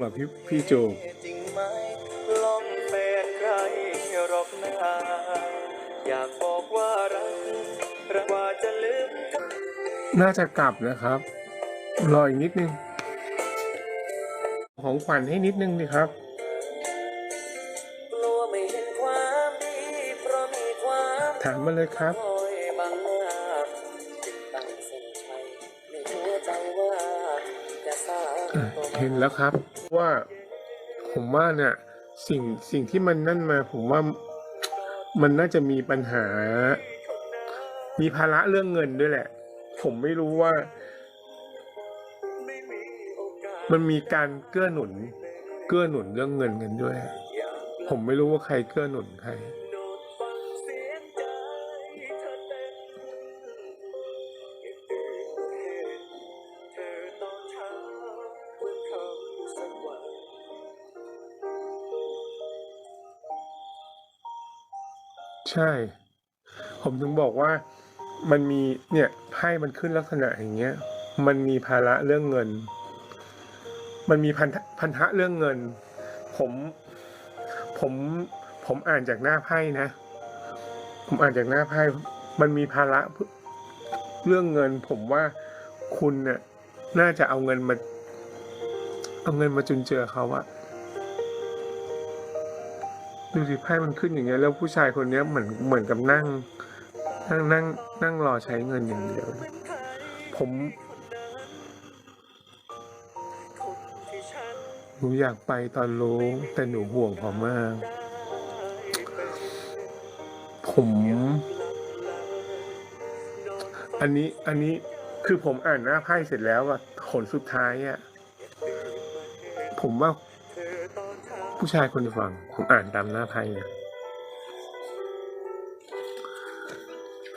เหรอพี่พี่จูบจริงไหมลองแฟนใครหรอกนะอยากบอกว่ารักรักว่าจะลืมกันน่าจะกลับนะครับ รออีกนิดนึง ของขวัญให้นิดนึงดิครับกลัวไม่เห็นความดีเพราะมีความถามมาเลยครับคอยบั เห็นแล้วครับว่าผมว่าเนี่ยสิ่งสิ่งที่มันนั่นมา ผมว่ามันน่าจะมีปัญหา มีภาระเรื่องเงินด้วยแหละ ผมไม่รู้ว่า มันมีการเกื้อหนุน เกื้อหนุนเรื่องเงินกันด้วย ผมไม่รู้ว่าใครเกื้อหนุนใคร ใช่ ผมถึงบอกว่ามันมีเนี่ยไพ่มันขึ้นลักษณะอย่างเงี้ย มันมีภาระเรื่องเงิน มันมีพันธะพันธะเรื่องเงิน ผมผมผมอ่านจากหน้าไพ่นะ ผมอ่านจากหน้าไพ่มันมีภาระเรื่องเงิน ผมว่าคุณเนี่ยน่าจะเอาเงินมา เอาเงินมาจุนเจือเขาอะ ดูสิไพ่มันขึ้นอย่างเงี้ยแล้วผู้ชายคนเนี้ยเหมือนเหมือนกับนั่ง นั่งนั่งนั่งรอใช้เงินอย่างเดียว ผมหนูอยากไปตอนรู้แต่หนูห่วงเขามาก ผม อันนี้อันนี้คือผมอ่านหน้าไพ่เสร็จแล้วอะผลสุดท้ายอะผมว่า ผู้ชายคนฝั่งผมอ่านตามหน้าไพ่นะ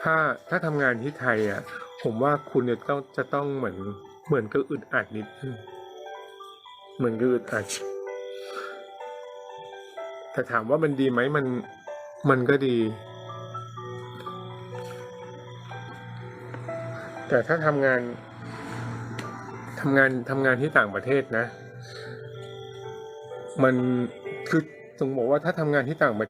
ถ้าถ้าทำงานที่ไทยอะ ผมว่าคุณจะต้องจะต้องเหมือน เหมือนก็อึดอัดนิดนึงเหมือนก็อึดอัดแต่ถามว่ามันดีไหมมันมันก็ดี แต่ถ้าทำงานทำงานทำงานที่ต่างประเทศนะ มัน คือต้องบอกว่าถ้าทำงานที่ต่างประ